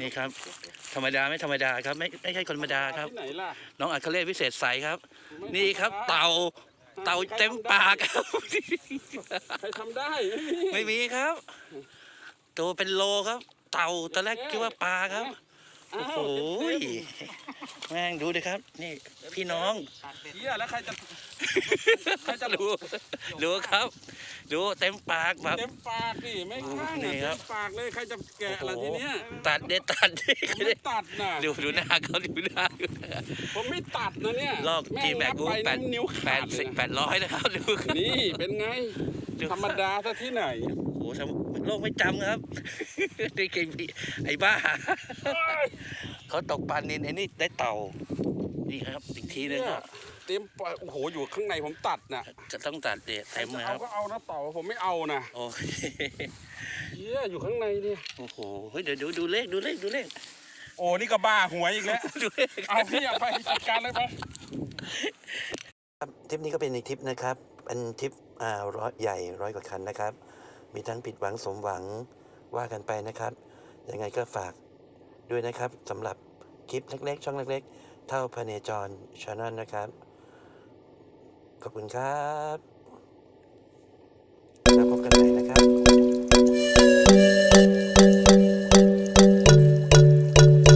นี่ครับ ธรรมดาไม่ธรรมดาครับ ไม่ไม่ใช่คนธรรมดาครับ ที่ไหนล่ะน้องอัครเรศวิเศษใสครับไม่นี่ครับ เต่าเต่าเต็มปากครับ ใครทำได้ไม่มีครับ ตัวเป็นโลครับ เต่าตอนแรกคิดว่าปลาครับ โอ้โหย แม่งดูดิครับ นี่พี่น้อง เฮียแล้วใครจะใครจะดูดูครับดูเต็มปากแบบเต็มปากดิไม่ข้างนี่อะครัเต็บมปากเลยใครจะแกะล่ะทีเนี้ยตัดเด็ดตัดดิผมไม่ตัดน่ะดูดูหน้าเขาดูหน้าดูหน้าผมไม่ตัดนะเนี่ยลอกแม่จีงแม็รักบกูไปแปดน้ำนิ้วแปขาดดเลสิยบนะแปดร้อยนะครับดูครับนี่เป็นไงดูธรรมดาซะที่ไหนโอ้โหทำโลกไม่จำครับนี่เก่งพี่ไอ้บ้าเขาตกปลานินไอ้นี่ได้เต่า นี่ครับอีกทีหนึงเนี่คยรับเต็มปากโอ้โหอยู่ข้างในผมตัดน่ะจะต้องตัดเด็ดใครเต็มจะนะคเอารับก็เอานะต่อผมไม่เอานะโอ้ยเฮียอยู่ข้างในเนี่ยโอ้โหเฮ้ยเดี๋ยวดูดูเลขดูเลขดูเลขโอ้นี่ก็บ้าหวยอีกแล้วดูเลขเอาพี่เอาไปจัดการเลยไปครับทริปนี้ก็เป็นอีกทริปนะครับ เป็นทริปอ่าร้อยใหญ่ร้อยกว่าคันนะครับ มีทั้งผิดหวังสมหวังว่ากันไปนะครับ ยังไงก็ฝากด้วยนะครับสำหรับคลิปเล็กๆ ช่องเล็ก ๆ เท่าพเนจรชาแนลนะครับ ขอบคุณครับ